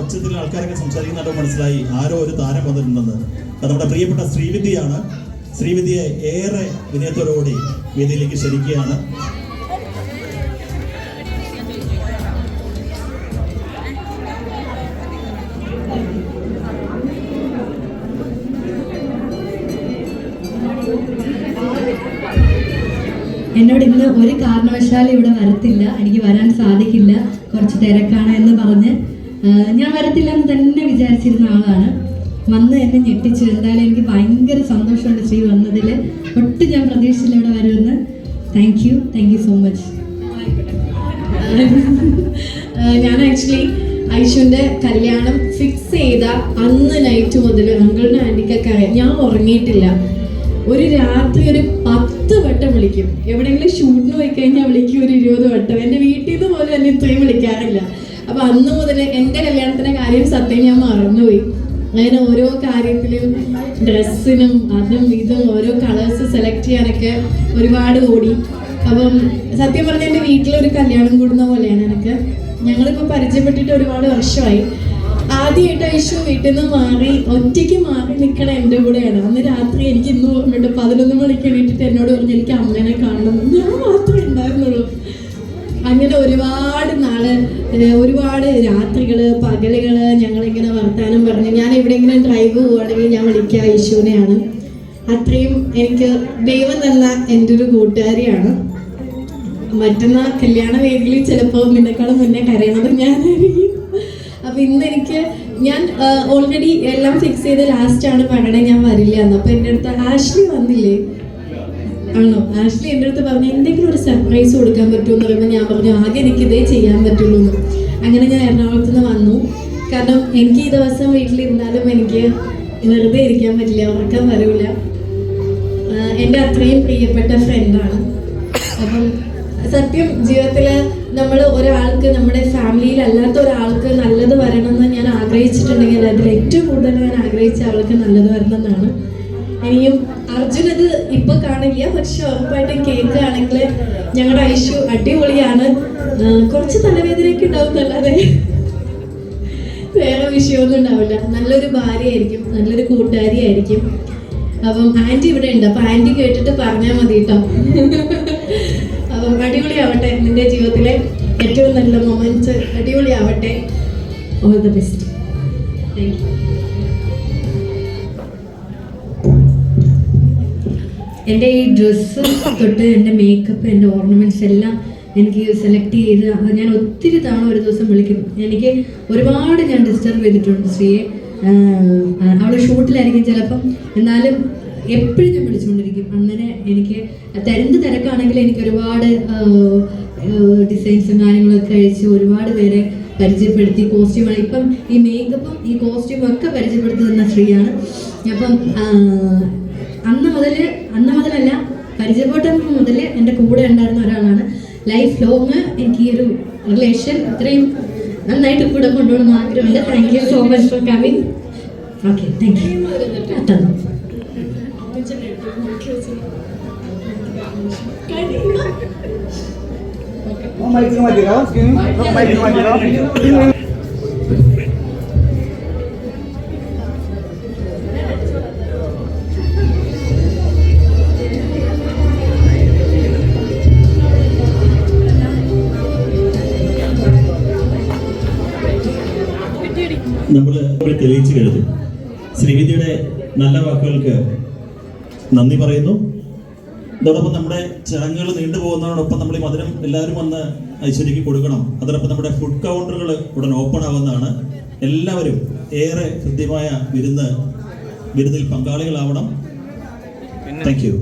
ഒച്ചത്തിൽ ആൾക്കാരൊക്കെ സംസാരിക്കുന്നതായിട്ട് മനസ്സിലായി ആരോ ഒരു താരം വന്നിട്ടുണ്ടെന്ന്. നമ്മുടെ പ്രിയപ്പെട്ട ശ്രീവിദ്യയാണ്. ശ്രീവിദ്യയെ ഏറെ വിനയത്തോടുകൂടി വേദിയിലേക്ക് ക്ഷണിക്കുകയാണ്. എന്നോട് ഇന്ന് ഒരു കാരണവശാലും ഇവിടെ വരത്തില്ല. എനിക്ക് വരാൻ സാധിക്കില്ല. കുറച്ച് തിരക്കാണ് എന്ന് പറഞ്ഞ് ഞാൻ വരത്തില്ല എന്ന് തന്നെ വിചാരിച്ചിരുന്ന ആളാണ്. വന്ന് എന്നെ ഞെട്ടിച്ചു. എന്തായാലും എനിക്ക് ഭയങ്കര സന്തോഷമുണ്ട് ശ്രീ വന്നതിൽ ഒട്ടും ഞാൻ പ്രതീക്ഷിച്ചില്ല ഇവിടെ വരുമെന്ന്. Thank you thank you so much ഞാൻ ആക്ച്വലി ഐഷുവിന്റെ കല്യാണം ഫിക്സ് ചെയ്ത അന്ന് നൈറ്റ് മുതൽ അങ്കിളിനും ആന്റിക്കൊക്കെ ഞാൻ ഉറങ്ങിയിട്ടില്ല. ഒരു രാത്രി ഒരു പത്ത് വട്ടം വിളിക്കും. എവിടെയെങ്കിലും ഷൂട്ടിന് പോയി കഴിഞ്ഞാൽ വിളിക്കും ഒരു ഇരുപത് വട്ടം. എന്റെ വീട്ടിൽ നിന്ന് പോലും എന്നെ ഇത്രയും വിളിക്കാറില്ല. അപ്പൊ അന്ന് മുതൽ എന്റെ കല്യാണത്തിന്റെ കാര്യം സത്യം ഞാൻ മറന്നുപോയി. അങ്ങനെ ഓരോ കാര്യത്തിലും ഡ്രസ്സിനും അതും ഇതും ഓരോ കളേഴ്സ് സെലക്ട് ചെയ്യാനൊക്കെ ഒരുപാട് ഓടി. അപ്പം സത്യം പറഞ്ഞ എന്റെ വീട്ടിലൊരു കല്യാണം കൂടുന്ന പോലെയാണ് എനിക്ക്. ഞങ്ങളിപ്പോൾ പരിചയപ്പെട്ടിട്ട് ഒരുപാട് വർഷമായി. ആദ്യമായിട്ട് ഐഷു വീട്ടിൽ നിന്ന് മാറി ഒറ്റയ്ക്ക് മാറി നിൽക്കണ എന്റെ കൂടെയാണ്. അന്ന് രാത്രി എനിക്ക് ഇന്ന് ഓർമ്മയുണ്ട് പതിനൊന്ന് മണിക്ക് എണീറ്റിട്ട് എന്നോട് പറഞ്ഞു എനിക്ക് അമ്മേനെ കാണണം. ഞാൻ മാത്രമേ ഉണ്ടായിരുന്നുള്ളൂ. അങ്ങനെ ഒരുപാട് നാൾ ഒരുപാട് രാത്രികൾ പകലുകൾ ഞങ്ങളിങ്ങനെ വർത്താനം പറഞ്ഞു. ഞാൻ എവിടെയെങ്കിലും ഡ്രൈവ് പോവുകയാണെങ്കിൽ ഞാൻ വിളിക്കുക യേശുവിനെയാണ് അത്രയും എനിക്ക് ദൈവം തന്ന എന്റെ ഒരു കൂട്ടുകാരിയാണ്. മറ്റന്നാ കല്യാണ വേദിയിൽ ചിലപ്പോൾ നിന്നെക്കാളും മുന്നേ കരയണത് ഞാനായിരിക്കും. അപ്പൊ ഇന്ന് എനിക്ക് ഞാൻ ഓൾറെഡി എല്ലാം ഫിക്സ് ചെയ്ത് ലാസ്റ്റ് ആണ്. പറയണേ ഞാൻ വരില്ല. എന്ന് അപ്പൊ എന്റെ അടുത്ത് ആഷ്ലി വന്നില്ലേ? ആണോ? ആഷ്ലി എന്റെ അടുത്ത് പറഞ്ഞു എന്തെങ്കിലും ഒരു സർപ്രൈസ് കൊടുക്കാൻ പറ്റുമെന്ന് പറയുമ്പോൾ ഞാൻ പറഞ്ഞു ആകെ എനിക്ക് ഇതേ ചെയ്യാൻ പറ്റുള്ളൂ എന്ന് അങ്ങനെ ഞാൻ എറണാകുളത്ത് നിന്ന് വന്നു. കാരണം എനിക്ക് ഈ ദിവസം വീട്ടിലിരുന്നാലും എനിക്ക് വെറുതെ ഇരിക്കാൻ പറ്റില്ല ഉറക്കാൻ വരില്ല എന്റെ അത്രയും പ്രിയപ്പെട്ട ഫ്രണ്ടാണ് അപ്പം സത്യം ജീവിതത്തിൽ നമ്മൾ ഒരാൾക്ക് നമ്മുടെ ഫാമിലിയിൽ അല്ലാത്ത ഒരാൾക്ക് നല്ലത് വരണമെന്ന് ഞാൻ ആഗ്രഹിച്ചിട്ടുണ്ടെങ്കിൽ അതിൽ ഏറ്റവും കൂടുതൽ ഞാൻ ആഗ്രഹിച്ച ആൾക്ക് നല്ലത് വരണം എന്നാണ് ഇനിയും അർജുൻ അത് ഇപ്പൊ കാണില്ല പക്ഷെ ഉറപ്പായിട്ടും കേൾക്കുകയാണെങ്കിൽ ഞങ്ങളുടെ ഐഷു അടിപൊളിയാണ്. കുറച്ച് തലവേദനയൊക്കെ ഉണ്ടാവും അല്ലാതെ വേറെ വിഷയമൊന്നും ഉണ്ടാവില്ല. നല്ലൊരു ഭാര്യയായിരിക്കും നല്ലൊരു കൂട്ടുകാരിയായിരിക്കും. അപ്പം ആന്റി ഇവിടെ ഉണ്ട്. അപ്പൊ ആന്റി കേട്ടിട്ട് പറഞ്ഞാൽ മതി കേട്ടോ. അപ്പം അടിപൊളിയാവട്ടെ നിന്റെ ജീവിതത്തിലെ ഏറ്റവും നല്ല moments അടിപൊളിയാവട്ടെ. All the best thank you എന്റെ ഈ ഡ്രസ്സ് തൊട്ട് എന്റെ മേക്കപ്പ് എന്റെ ഓർണമെന്റ്സ് എല്ലാം എനിക്ക് സെലക്ട് ചെയ്ത് ഞാൻ ഒത്തിരി തവണ ഒരു ദിവസം വിളിക്കും. എനിക്ക് ഒരുപാട് ഞാൻ ഡിസ്റ്റർബ് ചെയ്തിട്ടുണ്ട് ശ്രീയെ. അവൾ ഷൂട്ടിലായിരിക്കും ചിലപ്പം. എന്നാലും എപ്പോഴും ഞാൻ വിളിച്ചുകൊണ്ടിരിക്കും. അങ്ങനെ എനിക്ക് എന്ത് തിരക്കാണെങ്കിലും എനിക്ക് ഒരുപാട് ഡിസൈൻസും കാര്യങ്ങളൊക്കെ അയച്ച് ഒരുപാട് പേരെ പരിചയപ്പെടുത്തി കോസ്റ്റ്യൂമാണ് ഇപ്പം ഈ മേക്കപ്പും ഈ കോസ്റ്റ്യൂമൊക്കെ പരിചയപ്പെടുത്തുന്ന ശ്രീയാണ്. അപ്പം അന്ന് മുതൽ അന്ന് മുതലല്ല പരിചയപ്പെട്ടപ്പോൾ മുതൽ എന്റെ കൂടെ ഉണ്ടായിരുന്ന ഒരാളാണ്. ലൈഫ് ലോങ് എനിക്ക് ഈ ഒരു റിലേഷൻ ഇത്രയും നന്നായിട്ട് കൂടെ കൊണ്ടുപോകണം ആഗ്രഹമുണ്ട്. Thank you so much for coming okay thank you നമ്മൾ തെളിയിച്ചു കഴിഞ്ഞു ശ്രീവിദ്യയുടെ നല്ല വാക്കുകൾക്ക് നന്ദി പറയുന്നു. അതോടൊപ്പം നമ്മുടെ ചടങ്ങുകൾ നീണ്ടുപോകുന്നതോടൊപ്പം നമ്മൾ ഈ മധുരം എല്ലാവരും വന്ന് ഐശ്വര്യക്ക് കൊടുക്കണം. അതോടൊപ്പം നമ്മുടെ ഫുഡ് കൗണ്ടറുകൾ ഉടൻ ഓപ്പൺ ആവുന്നതാണ്. എല്ലാവരും ഏറെ ഹൃദ്യമായ വിരുന്ന് വിരുന്നിൽ പങ്കാളികളാവണം. Thank you